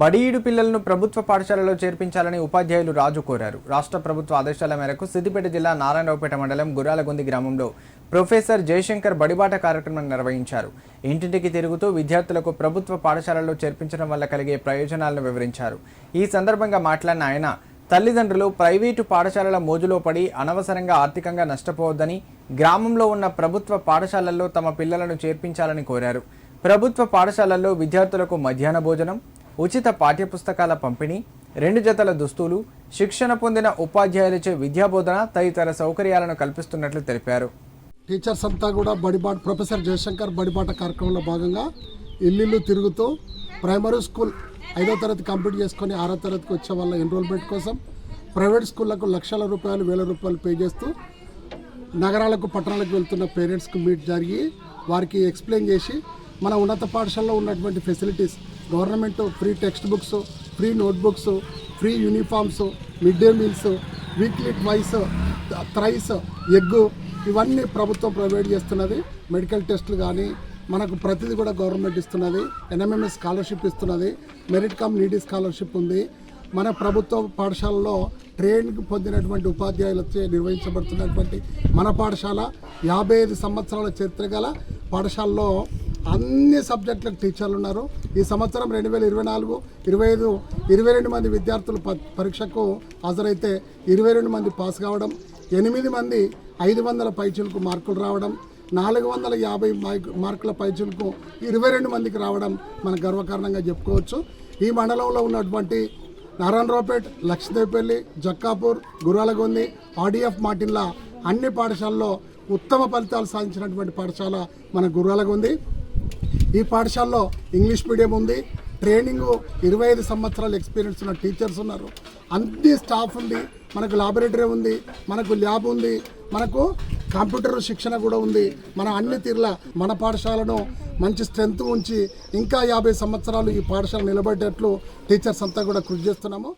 బడీడు పిల్లలను ప్రభుత్వ పాఠశాలలో చేర్పించాలని ఉపాధ్యాయులు రాజు కోరారు. రాష్ట్ర ప్రభుత్వ ఆదేశాల మేరకు సిద్దిపేట జిల్లా నారాయణరావుపేట మండలం గురాలగుంది గ్రామంలో ప్రొఫెసర్ జయశంకర్ బడిబాట కార్యక్రమం నిర్వహించారు. ఇంటింటికి తిరుగుతూ విద్యార్థులకు ప్రభుత్వ పాఠశాలలో చేర్పించడం వల్ల కలిగే ప్రయోజనాలను వివరించారు. ఈ సందర్భంగా మాట్లాడిన ఆయన తల్లిదండ్రులు ప్రైవేటు పాఠశాలల మోజులో పడి అనవసరంగా ఆర్థికంగా నష్టపోవద్దని గ్రామంలో ఉన్న ప్రభుత్వ పాఠశాలల్లో తమ పిల్లలను చేర్పించాలని కోరారు. ప్రభుత్వ పాఠశాలల్లో విద్యార్థులకు మధ్యాహ్న భోజనం ఉచిత పాఠ్యపుస్తకాల పంపిణీ రెండు జతల దుస్తులు శిక్షణ పొందిన ఉపాధ్యాయులచే విద్యాబోధన తదితర సౌకర్యాలను కల్పిస్తున్నట్లు తెలిపారు. టీచర్స్ అంతా కూడా బడిబాట ప్రొఫెసర్ జయశంకర్ బడిబాట కార్యక్రమంలో భాగంగా ఇల్లు తిరుగుతూ ప్రైమరీ స్కూల్ ఐదో తరగతి కంప్లీట్ చేసుకొని ఆరో తరగతికి వచ్చే వాళ్ళ ఎన్రోల్మెంట్ కోసం ప్రైవేట్ స్కూళ్ళకు లక్షల రూపాయలు వేల రూపాయలు పే చేస్తూ నగరాలకు పట్టణాలకు వెళ్తున్న పేరెంట్స్కి మీట్ జరిగి వారికి ఎక్స్ప్లెయిన్ చేసి మన ఉన్నత పాఠశాలలో ఉన్నటువంటి facilities government free text books free notebooks free uniforms mid day meals weekly twice thrice egg ఇవన్నీ ప్రభుత్వం ప్రొవైడ్ చేస్తున్నది. మెడికల్ టెస్టులు కానీ మనకు ప్రతిదీ కూడా గవర్నమెంట్ ఇస్తున్నది. ఎన్ఎంఎంఎస్ స్కాలర్షిప్ ఇస్తున్నది. మెరిట్ కమ్ నీడీ స్కాలర్షిప్ ఉంది. మన ప్రభుత్వ పాఠశాలలో ట్రైనింగ్ పొందినటువంటి ఉపాధ్యాయులచే నిర్వహించబడుతున్నటువంటి మన పాఠశాల యాభై ఐదు సంవత్సరాల చరిత్ర గల పాఠశాలలో అన్ని సబ్జెక్టులకు టీచర్లు ఉన్నారు. ఈ సంవత్సరం రెండు వేల ఇరవై నాలుగు ఇరవై ఐదు ఇరవై రెండు మంది విద్యార్థులు పరీక్షకు హాజరైతే ఇరవై రెండు మంది పాస్ కావడం ఎనిమిది మంది ఐదు వందల పైచులకు మార్కులు రావడం నాలుగు వందల యాభై మైక్- మార్కుల పైచులకు ఇరవై రెండు మందికి రావడం మన గర్వకారణంగా చెప్పుకోవచ్చు. ఈ మండలంలో ఉన్నటువంటి నారాయణరావుపేట్ లక్ష్మీదేవిపల్లి జక్కాపూర్ గురాలగొంది ఆర్డీఎఫ్ మాటిన్ల అన్ని పాఠశాలలో ఉత్తమ ఫలితాలు సాధించినటువంటి పాఠశాల మన గురాలగొంది. ఈ పాఠశాలలో ఇంగ్లీష్ మీడియం ఉంది. ట్రైనింగ్ ఇరవై ఐదు సంవత్సరాల ఎక్స్పీరియన్స్ ఉన్న టీచర్స్ ఉన్నారు. అన్ని స్టాఫ్ ఉంది. మనకు లాబొరేటరీ ఉంది. మనకు ల్యాబ్ ఉంది. మనకు కంప్యూటర్ శిక్షణ కూడా ఉంది. మన అన్ని తీరుల మన పాఠశాలను మంచి స్ట్రెంత్ ఉంచి ఇంకా యాభై సంవత్సరాలు ఈ పాఠశాల నిలబడేటట్లు టీచర్స్ అంతా కూడా కృషి చేస్తున్నాము.